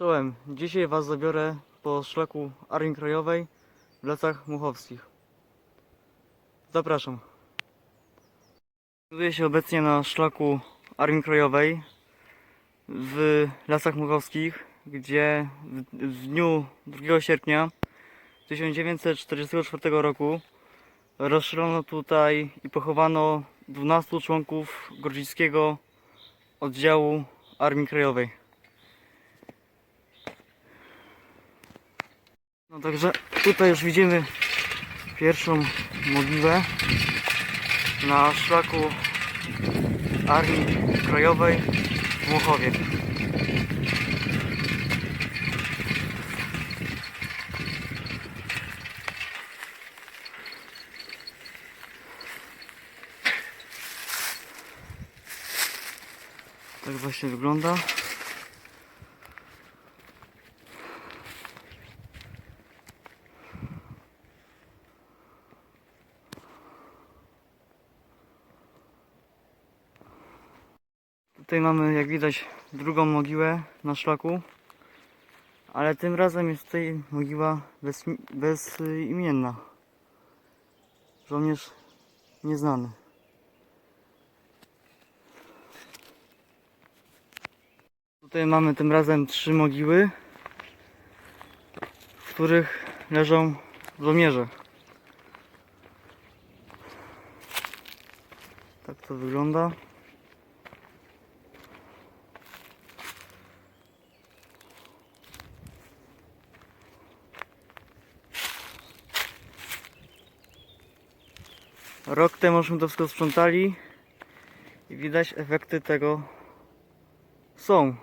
Czołem, dzisiaj Was zabiorę po szlaku Armii Krajowej w Lasach Muchowskich. Zapraszam. Znajduję się obecnie na szlaku Armii Krajowej w Lasach Muchowskich, gdzie w, dniu 2 sierpnia 1944 roku rozstrzelono tutaj i pochowano 12 członków Grodziskiego Oddziału Armii Krajowej. No także tutaj już widzimy pierwszą mogiłę na szlaku Armii Krajowej w Mochowie. Tak właśnie wygląda. Tutaj mamy, jak widać, drugą mogiłę na szlaku. Ale tym razem jest tutaj mogiła bez, bezimienna. Żołnierz nieznany. Tutaj mamy tym razem trzy mogiły, w których leżą żołnierze. Tak to wygląda. Rok temuśmy to wszystko sprzątali i widać efekty tego są.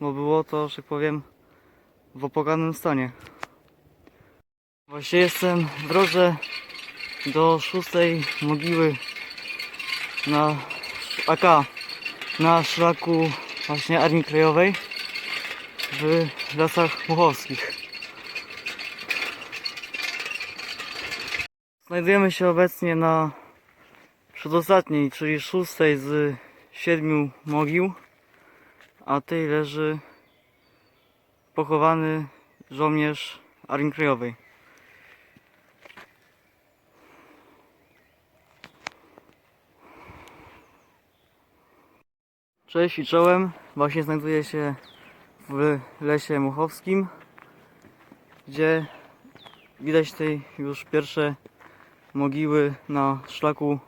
Bo było to, że tak powiem, w opłakanym stanie. Właśnie jestem w drodze do szóstej mogiły na AK na szlaku właśnie Armii Krajowej w Lasach Muchowskich. Znajdujemy się obecnie na przedostatniej, czyli szóstej z siedmiu mogił, a tej leży pochowany żołnierz Armii Krajowej. Cześć i czołem. Właśnie znajduję się w lesie muchowskim, gdzie widać tutaj już pierwsze mogiły na szlaku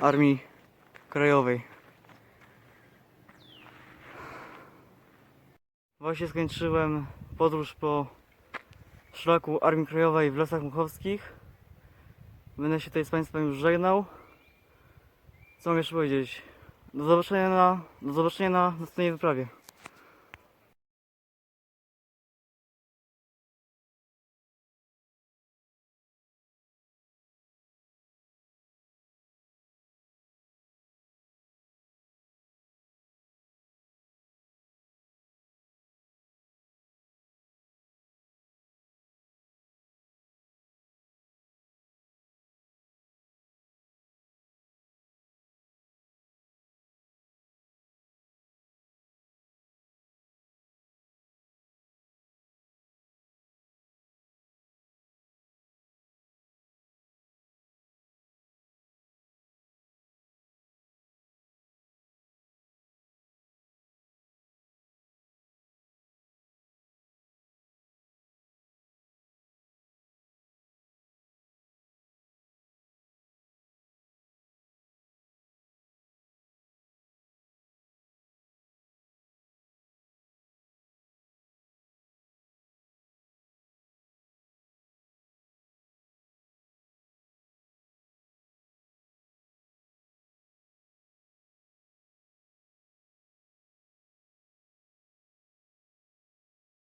Armii Krajowej. Właśnie skończyłem podróż po szlaku Armii Krajowej w Lasach Muchowskich. Będę się tutaj z Państwem już żegnał. Co mam jeszcze powiedzieć? Do zobaczenia na, do zobaczenia na następnej wyprawie.